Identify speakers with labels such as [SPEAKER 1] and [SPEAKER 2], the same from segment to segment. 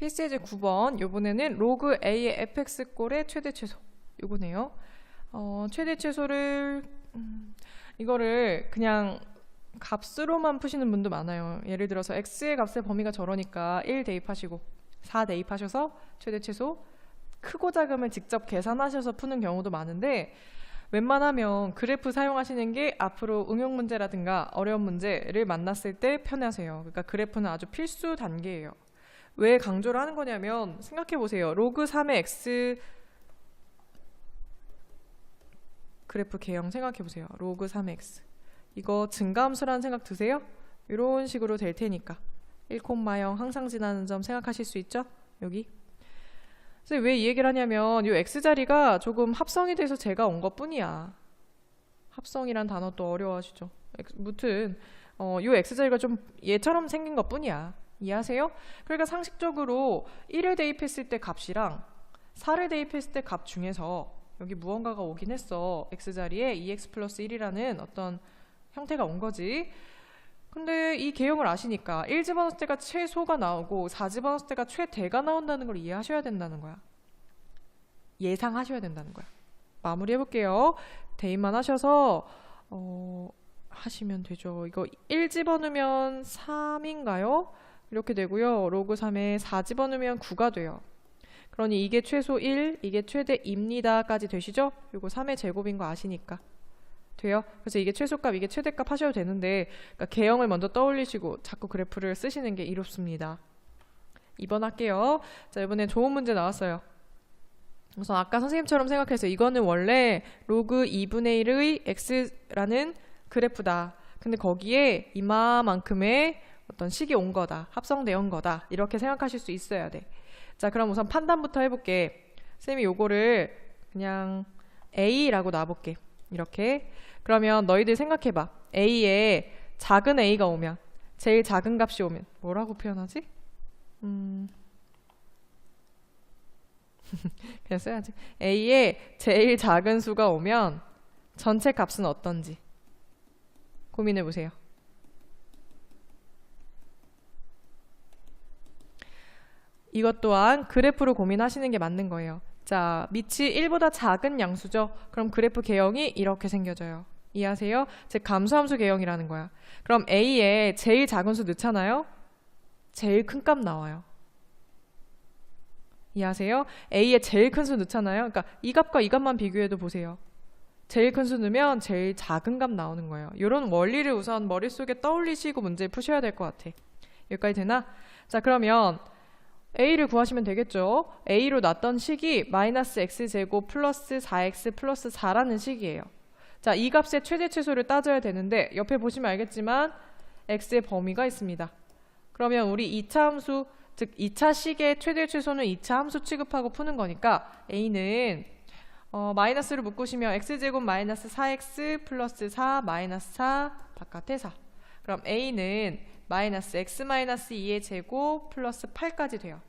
[SPEAKER 1] PCJ 9번 요번에는 로그 A의 fx 꼴의 최대 최소 요거네요. 어, 최대 최소를 음, 이거를 그냥 값으로만 푸시는 분도 많아요. 예를 들어서 x의 값의 범위가 저러니까 1 대입하시고 4 대입하셔서 최대 최소 크고 작음을 직접 계산하셔서 푸는 경우도 많은데 웬만하면 그래프 사용하시는 게 앞으로 응용 문제라든가 어려운 문제를 만났을 때 편하세요. 그러니까 그래프는 아주 필수 단계예요. 왜 강조를 하는 거냐면 생각해 보세요. 로그 3의 x 그래프 개형 생각해 보세요. 로그 3의 x 이거 증가함수라는 생각 드세요? 이런 식으로 될 테니까 1,0 항상 지나는 점 생각하실 수 있죠? 여기 그래서 왜이 얘기를 하냐면 이 x 자리가 조금 합성이 돼서 제가 온 것뿐이야. 합성이란 단어 또 어려워하시죠? 무튼 어, 이 x 자리가 좀 얘처럼 생긴 것뿐이야. 이해하세요? 그러니까 상식적으로 1을 대입했을 때 값이랑 4를 대입했을 때 값 중에서 여기 무언가가 오긴 했어. x 자리에 2x 플러스 1이라는 어떤 형태가 온 거지. 근데 이 개형을 아시니까 1 집어넣을 때가 최소가 나오고 4 집어넣을 때가 최대가 나온다는 걸 이해하셔야 된다는 거야. 예상하셔야 된다는 거야. 마무리해 볼게요. 대입만 하셔서 어, 하시면 되죠. 이거 1 집어넣으면 3인가요? 이렇게 되고요. 로그 3에 4 집어넣으면 9가 돼요. 그러니 이게 최소 1, 이게 최대 2입니다까지 되시죠? 이거 3의 제곱인 거 아시니까. 돼요? 그래서 이게 최소값, 이게 최대값 하셔도 되는데 그러니까 개형을 먼저 떠올리시고 자꾸 그래프를 쓰시는 게 이롭습니다. 2번 할게요. 자, 이번엔 좋은 문제 나왔어요. 우선 아까 선생님처럼 생각해서 이거는 원래 로그 2분의 1의 x라는 그래프다. 근데 거기에 이마만큼의 어떤 식이 온 거다. 합성되어 온 거다. 이렇게 생각하실 수 있어야 돼. 자, 그럼 우선 판단부터 해볼게. 쌤이 요거를 그냥 A라고 놔볼게. 이렇게. 그러면 너희들 생각해봐. A에 작은 A가 오면, 제일 작은 값이 오면, 뭐라고 표현하지? 음. 그냥 써야지. A에 제일 작은 수가 오면, 전체 값은 어떤지. 고민해 보세요. 이것 또한 그래프로 고민하시는 게 맞는 거예요. 자, 밑이 1보다 작은 양수죠. 그럼 그래프 개형이 이렇게 생겨져요. 이해하세요? 즉 감수함수 개형이라는 거야. 그럼 A에 제일 작은 수 넣잖아요. 제일 큰 값 나와요. 이해하세요? A에 제일 큰 수 넣잖아요. 그러니까 이 값과 이 값만 비교해도 보세요. 제일 큰 수 넣으면 제일 작은 값 나오는 거예요. 이런 원리를 우선 머릿속에 떠올리시고 문제 푸셔야 될 것 같아. 여기까지 되나? 자, 그러면 a를 구하시면 되겠죠. a로 났던 식이 마이너스 x제곱 플러스 4x 플러스 4라는 식이에요. 자, 이 값의 최대 최소를 따져야 되는데 옆에 보시면 알겠지만 x의 범위가 있습니다. 그러면 우리 2차 함수, 즉 2차 식의 최대 최소는 2차 함수 취급하고 푸는 거니까 a는 어, 마이너스를 묶으시면 x제곱 마이너스 4x 플러스 4 마이너스 4 바깥에 4 그럼 a는 마이너스 x 마이너스 2의 제곱 플러스 8까지 돼요.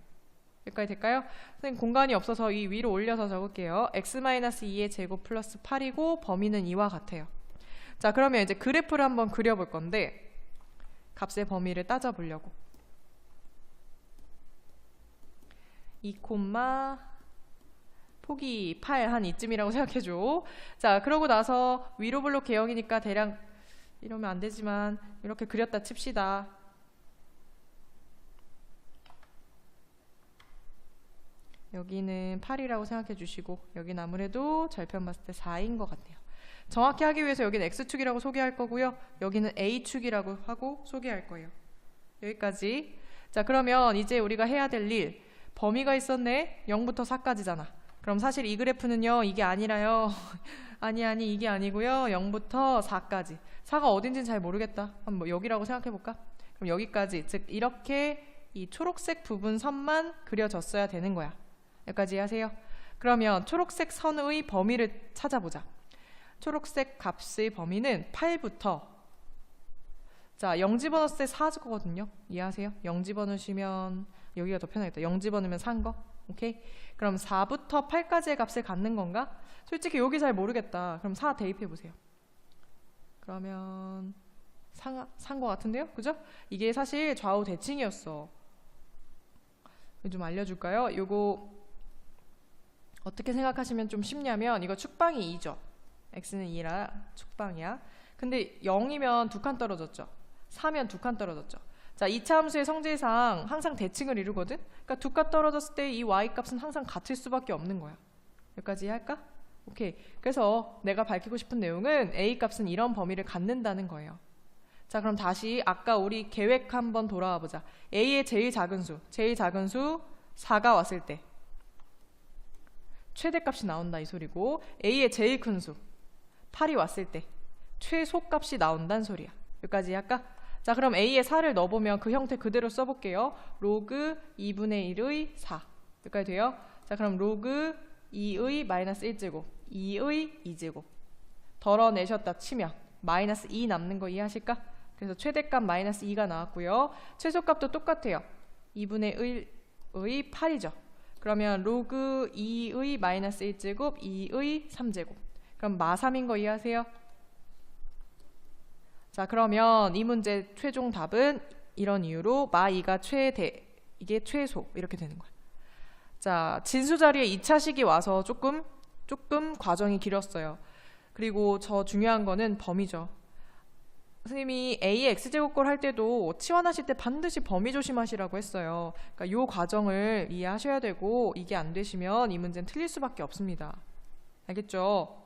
[SPEAKER 1] 여기까지 될까요? 선생님 공간이 없어서 이 위로 올려서 적을게요. x 마이너스 2의 제곱 플러스 8이고 범위는 이와 같아요. 자 그러면 이제 그래프를 한번 그려볼 건데 값의 범위를 따져보려고 2, 폭이 8 한 이쯤이라고 생각해줘. 자 그러고 나서 위로 블록 개형이니까 대략 이러면 안 되지만 이렇게 그렸다 칩시다. 여기는 8이라고 생각해 주시고 여기는 아무래도 절편 봤을 때 4인 것 같네요. 정확히 하기 위해서 여기는 X축이라고 소개할 거고요. 여기는 A축이라고 하고 소개할 거예요. 여기까지. 자 그러면 이제 우리가 해야 될 일 범위가 있었네. 0부터 4까지잖아. 그럼 사실 이 그래프는요. 이게 아니라요. 아니 아니 이게 아니고요. 0부터 4까지. 4가 어딘지는 잘 모르겠다. 한번 뭐 여기라고 생각해 볼까? 그럼 여기까지 즉 이렇게 이 초록색 부분 선만 그려졌어야 되는 거야. 여기까지 하세요. 그러면 초록색 선의 범위를 찾아보자. 초록색 값의 범위는 8부터 자, 0 집어넣을 때 4거든요. 이해하세요? 0 집어넣으시면 여기가 더 편하겠다. 0 집어넣으면 4인 거. 오케이? 그럼 4부터 8까지의 값을 갖는 건가? 솔직히 여기 잘 모르겠다. 그럼 4 대입해 보세요. 그러면 산, 산거 같은데요? 그죠? 이게 사실 좌우 대칭이었어. 좀 알려줄까요? 요거 어떻게 생각하시면 좀 쉽냐면 이거 축방이 2죠. x는 2라 축방이야. 근데 0이면 두 칸 떨어졌죠. 4면 두 칸 떨어졌죠. 자, 이차 함수의 성질상 항상 대칭을 이루거든. 그러니까 두칸 떨어졌을 때 이 y 값은 항상 같을 수밖에 없는 거야. 여기까지 할까? 오케이. 그래서 내가 밝히고 싶은 내용은 a 값은 이런 범위를 갖는다는 거예요. 자, 그럼 다시 아까 우리 계획 한번 돌아와 보자. a의 제일 작은 수, 제일 작은 수 4가 왔을 때 최대값이 나온다 이 소리고 a의 제일 큰 수 8이 왔을 때 최소값이 나온다는 소리야. 여기까지 할까? 자, 그럼 a에 4를 넣어보면 그 형태 그대로 써볼게요. 로그 2분의 1의 4. 여기까지 돼요? 자, 그럼 로그 2의 마이너스 1제곱, 2의 2제곱. 덜어내셨다 치면 마이너스 2 남는 거 이해하실까? 그래서 최대값 마이너스 2가 나왔고요. 최소값도 똑같아요. 2분의 1의 8이죠. 그러면 로그 2의 마이너스 1제곱, 2의 3제곱. 그럼 마3인 거 이해하세요? 자, 그러면 이 문제 최종 답은 이런 이유로 마2가 최대, 이게 최소 이렇게 되는 거야. 자, 진수 자리에 2차식이 와서 조금 조금 과정이 길었어요. 그리고 저 중요한 거는 범위죠. 선생님이 a x제곱걸 할 때도 치환하실 때 반드시 범위 조심하시라고 했어요. 그러니까 요 과정을 이해하셔야 되고 이게 안 되시면 이 문제는 틀릴 수밖에 없습니다. 알겠죠?